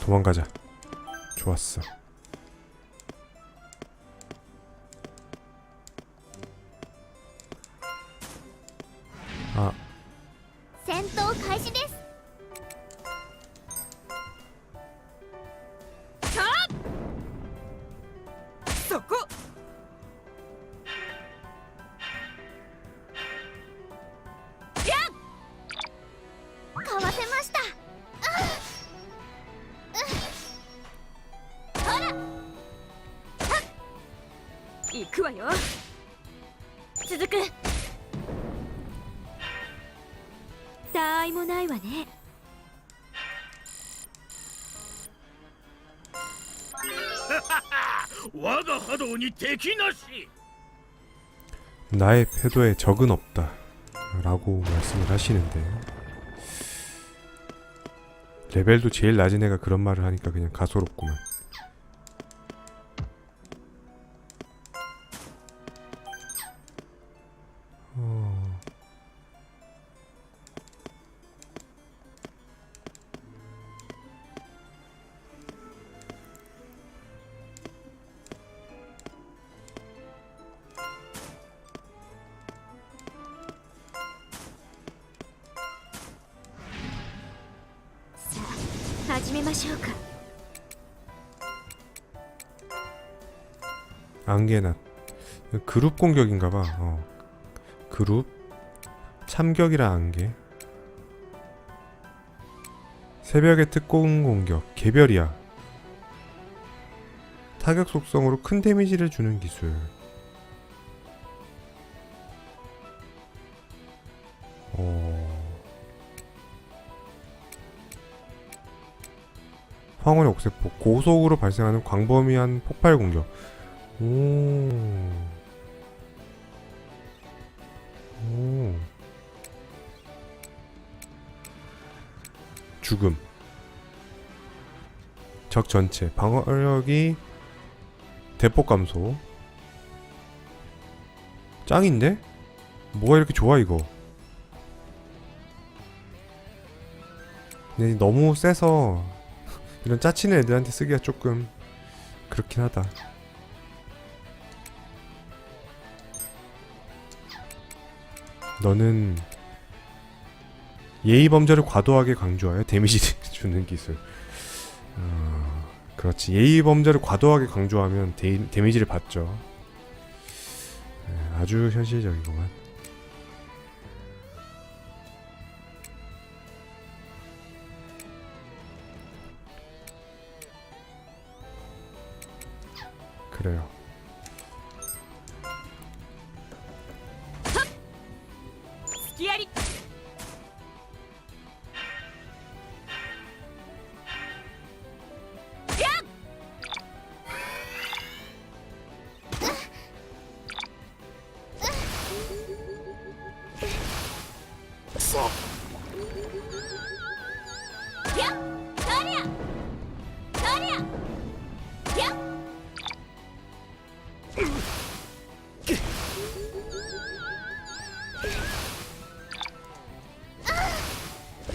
도망가자. 좋았어. 나의 패도에 적은 없다. 라고 말씀을 하시는데. 레벨도 제일 낮은 애가 그런 말을 하니까 그냥 가소롭구만. 그룹 공격인가봐. 어. 그룹 참격이라 안개. 새벽의 특공 공격 개별이야. 타격 속성으로 큰 데미지를 주는 기술. 어... 황혼의 옥세포 고속으로 발생하는 광범위한 폭발 공격. 오. 오. 죽음. 적 전체 방어력이 대폭 감소. 짱인데? 뭐가 이렇게 좋아 이거? 근데 너무 세서 이런 짜치는 애들한테 쓰기가 조금 그렇긴 하다. 너는 예의 범죄를 과도하게 강조하여 데미지 주는 기술. 어, 그렇지. 예의 범죄를 과도하게 강조하면 데, 데미지를 받죠. 네, 아주 현실적이구만. 그래요.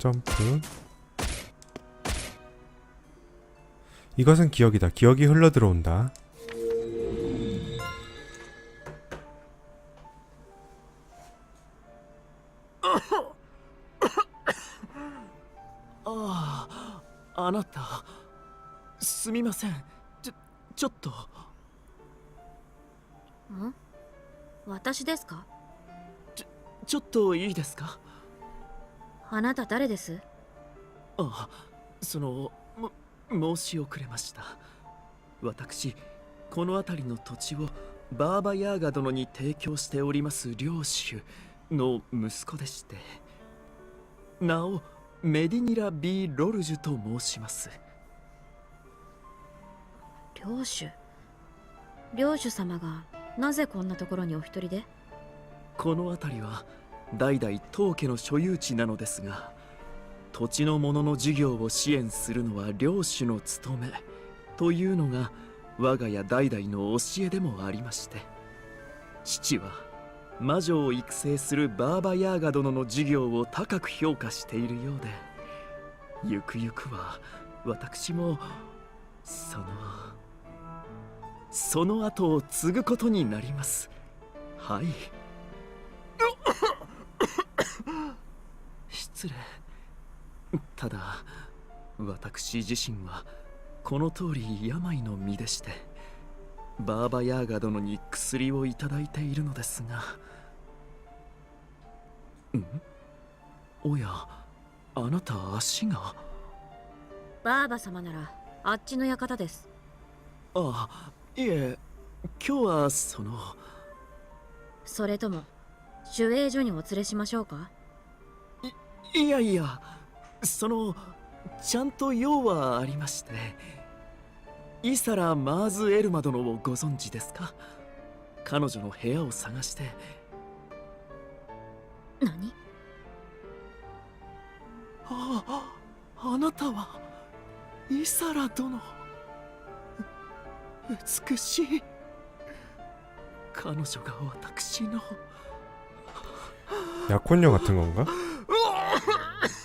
점프. 이것은 기억이다. 기억이 흘러 들어온다.あああなたすみませんちょちょっとん私ですかちょっといいですか あなた誰です？あそのも申し遅れました。私この辺りの土地をバーバヤーガ殿に提供しております領主の息子でしてなおメディニラ・ビー・ロルジュと申します。領主？領主様がなぜこんなところにお一人で？この辺りは代々当家の所有地なのですが土地の者の事業を支援するのは領主の務めというのが我が家代々の教えでもありまして父は魔女を育成するバーバヤーガ殿の事業を高く評価しているようでゆくゆくは私もそのその後を継ぐことになります。はい。失礼ただ私自身はこの通り病の身でしてバーバヤーガ殿に薬をいただいているのですが。ん？おやあなた足が？バーバ様ならあっちの館です。あいえ今日はその。それとも守衛所にお連れしましょうか？いやいやそのちゃんと用はありましてイサラ・マーズ・エルマ殿をご存知ですか彼女の部屋を探して何あああなたはイサラ殿う美しい彼女が私の 약혼녀 같은 건가?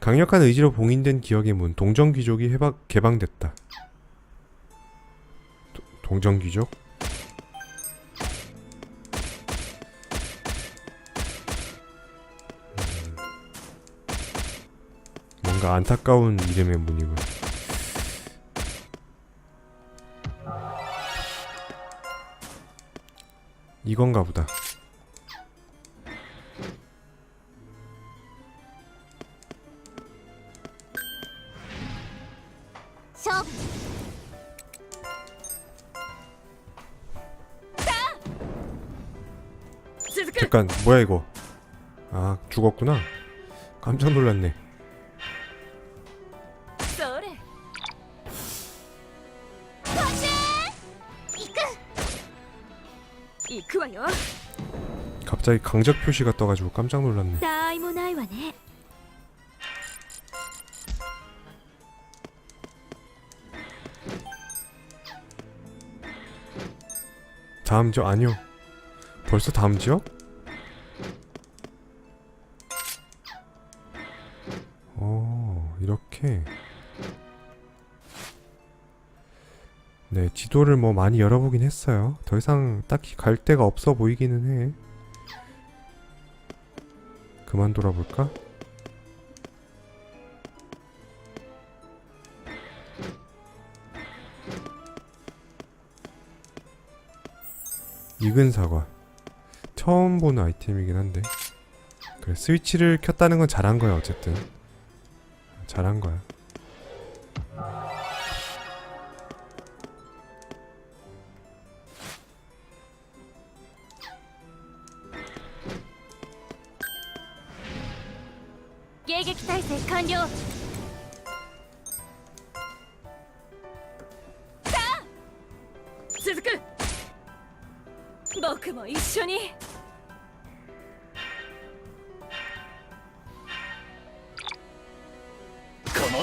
강력한 의지로 봉인된 기억의 문 동정 귀족이 해박, 개방됐다. 도- 동정 귀족? 음. 뭔가 안타까운 이름의 문이군. 이건가 보다. 잠깐 뭐야 이거? 아 죽었구나. 깜짝 놀랐네. 갑자기 강적 표시가 떠가지고 깜짝 놀랐네. 다음 지역 아니요. 벌써 다음 지역? 어 이렇게. 네 지도를 뭐 많이 열어보긴 했어요. 더 이상 딱히 갈 데가 없어 보이기는 해. 그만 돌아볼까? 익은 사과 처음 보는 아이템이긴 한데 그래 스위치를 켰다는 건 잘한 거야 어쨌든 잘한 거야迎撃態勢完了続く僕も一緒に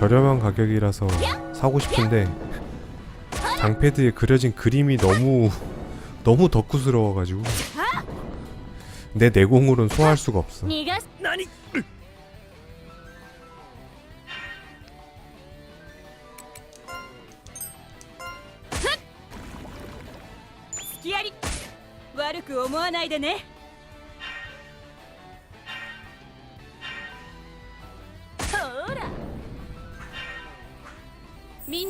저렴한 가격이라서 사고 싶은데 장패드에 그려진 그림이 너무 너무 덕후스러워가지고 내 내공으로는 소화할 수가 없어. ん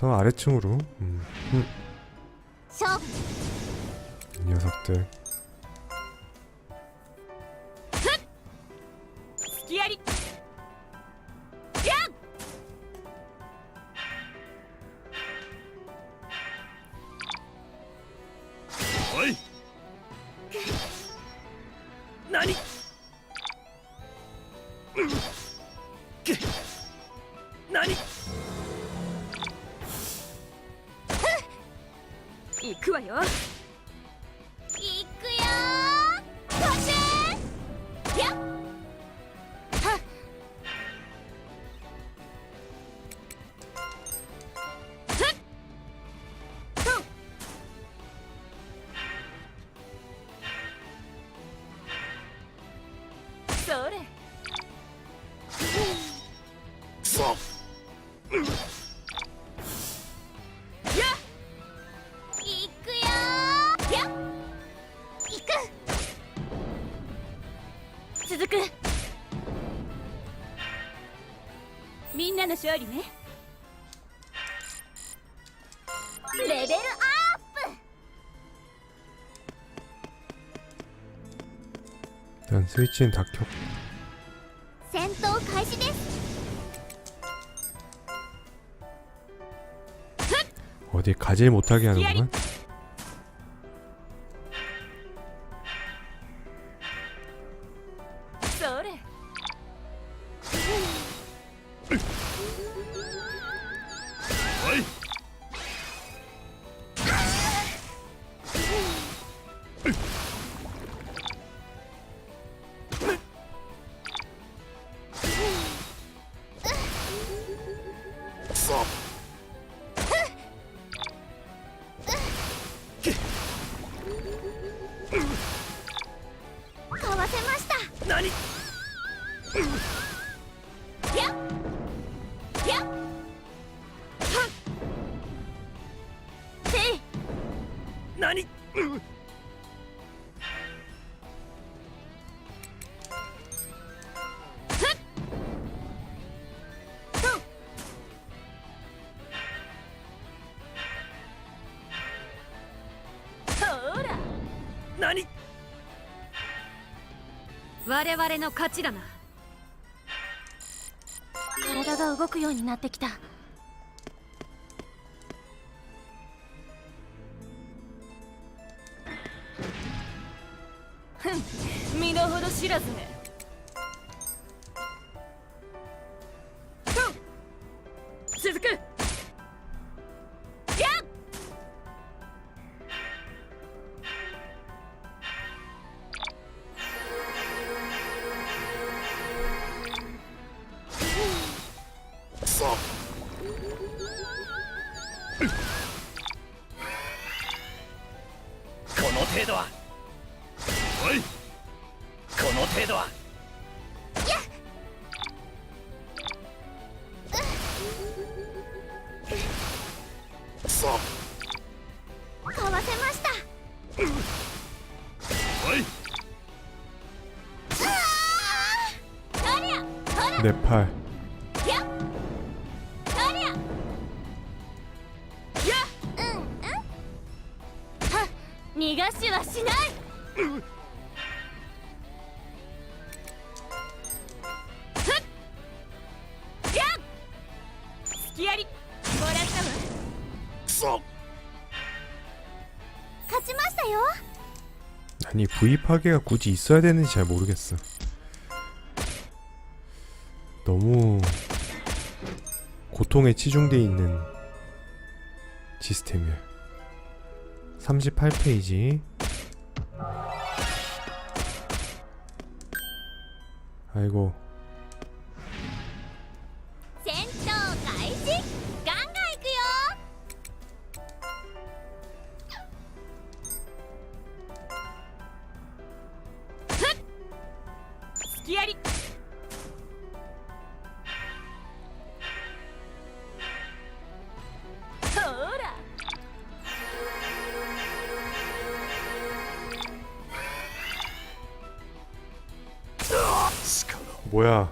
가서 아래층으로 음, 음, 이 녀석들 続くみんなの勝利ねレベルアップ 일단 스위치는 다 켰고 戦闘開始です 어디 가질 못하게 하는구만. 我々の勝ちだな。体が動くようになってきた。 네팔. 아니 V 파괴가 굳이 있어야 되는지 잘 모르겠어. 고통에 치중돼 있는 시스템이야. 38페이지. 아이고 뭐야?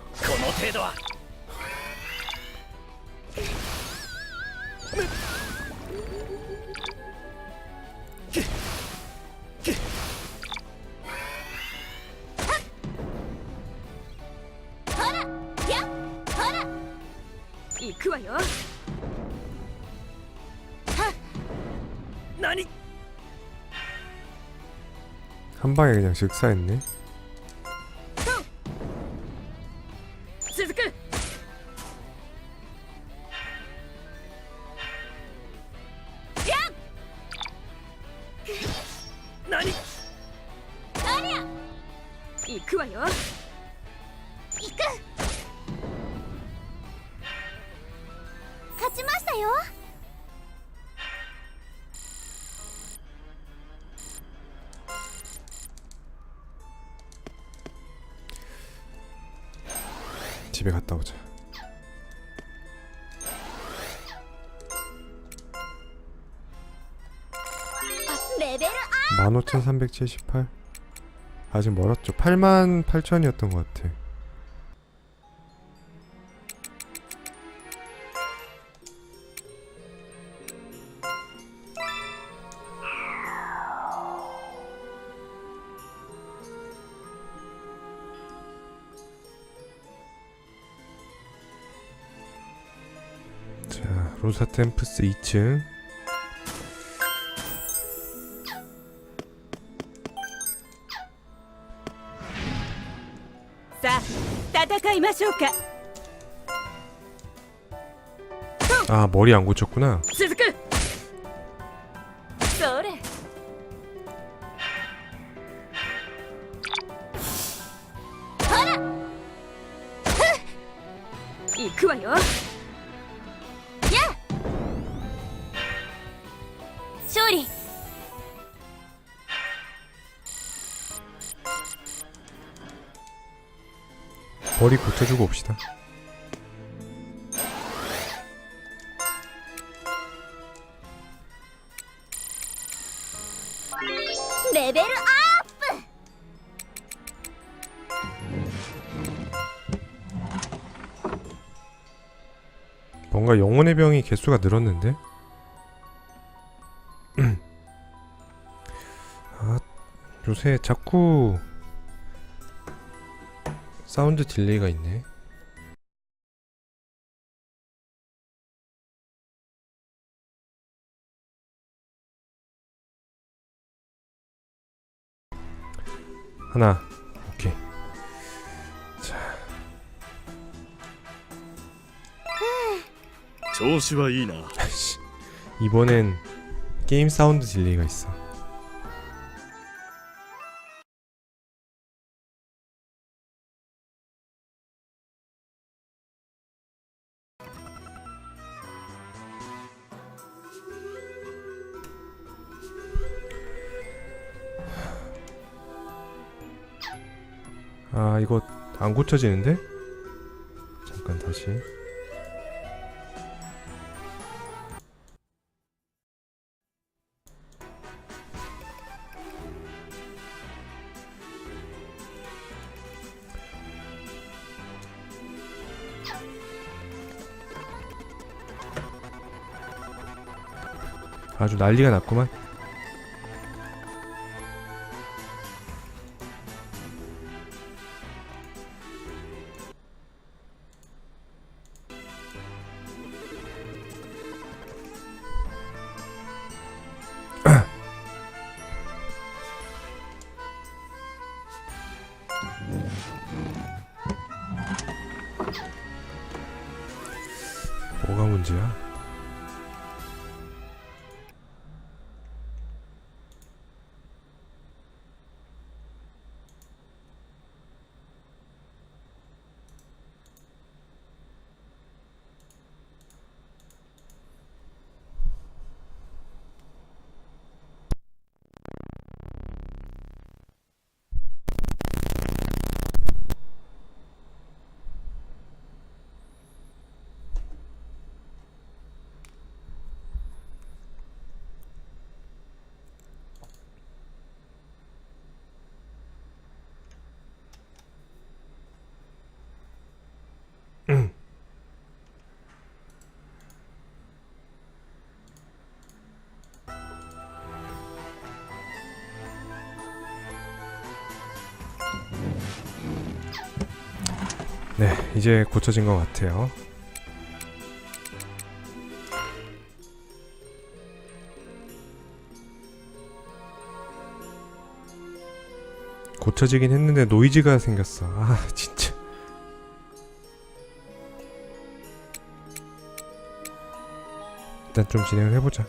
한 방에 그냥 즉사했네. 집에 갔다 오자. 15,378 아! 아직 멀었죠. 88,000이었던 것 같아. 조사 템프스 2층. 아 머리 안 고쳤구나. 머리 고쳐주고 옵시다 레벨 업! 뭔가 영혼의 병이 개수가 늘었는데? 아, 요새 자꾸 사운드 딜레이가 있네. 하나, 오케이. 調子はいいな 씨, 이번엔 게임 사운드 딜레이가 있어. 아 이거 안 고쳐지는데? 잠깐 다시. 아주 난리가 났구만. 이제 고쳐진 것 같아요. 고쳐지긴 했는데 노이즈가 생겼어. 아, 진짜. 일단 좀 진행을 해보자.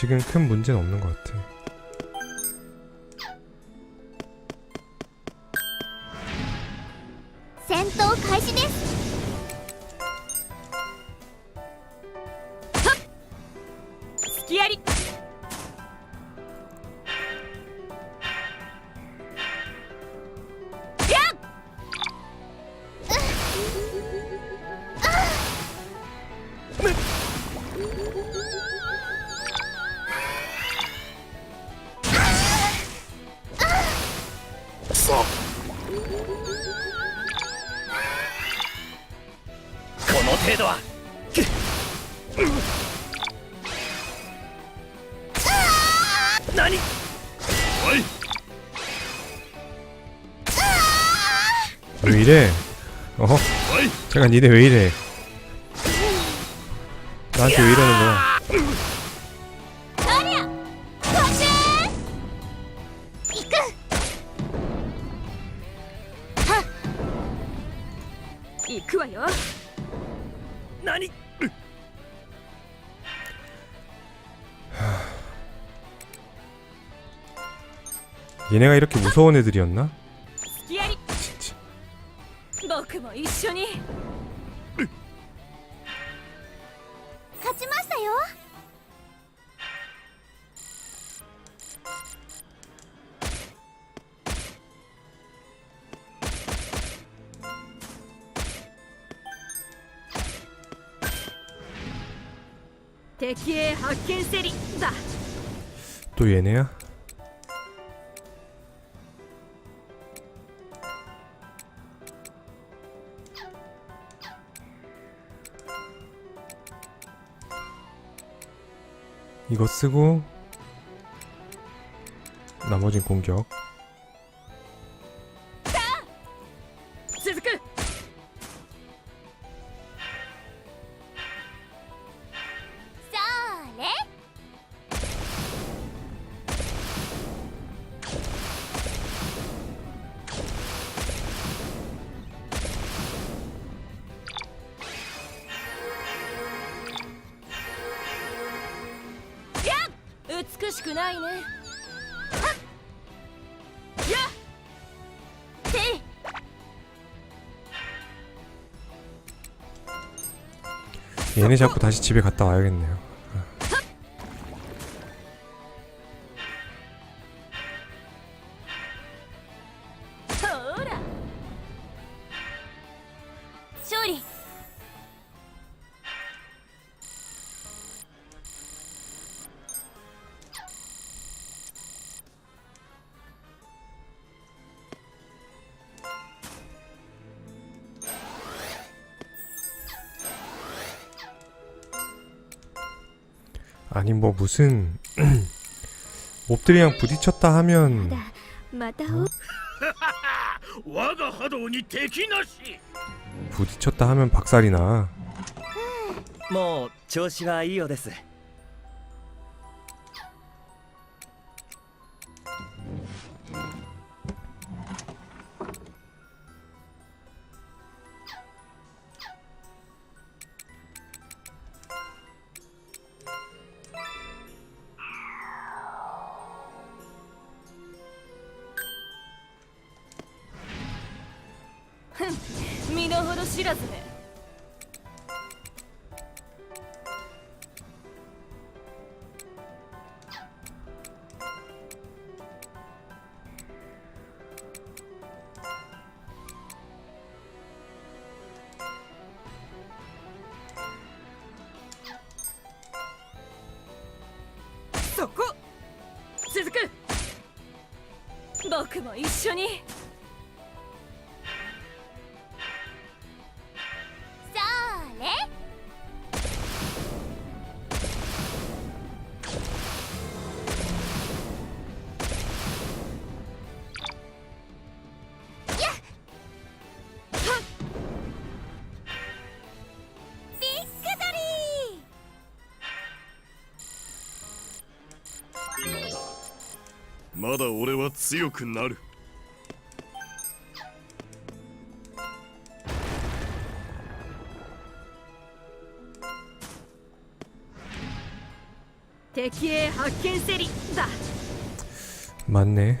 아직은 큰 문제는 없는 것 같아.「 何おい 왜 이래? 어? おい 잠깐 니네 왜 이래? 나한테 왜 이러는 거야? 얘네가 이렇게 무서운 애들이었나? 진짜. 또 얘네야? 이거 쓰고 나머진 공격 얘네 잡고 다시 집에 갔다 와야겠네요 뭐 무슨 몹들이랑 부딪혔다 하면 어? 부딪혔다 하면 박살이나 뭐, 조시가 이요です. 知らずね。そこ。続く。僕も一緒に。まだ俺は強くなる。敵へ発見せり。だ。맞 네.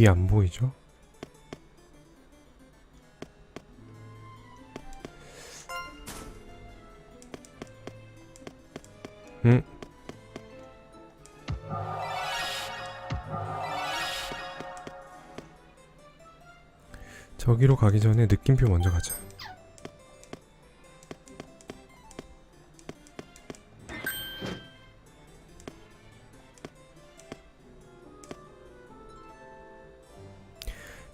길이 안 보이죠? 응? 저기로 가기 전에 느낌표 먼저 가자.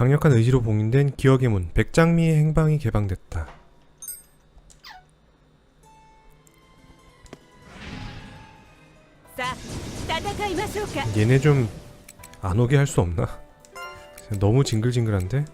강력한 의지로 봉인된 기억의 문 백장미의 행방이 개방됐다. 얘네 좀 안 오게 할 수 없나? 너무 징글징글한데?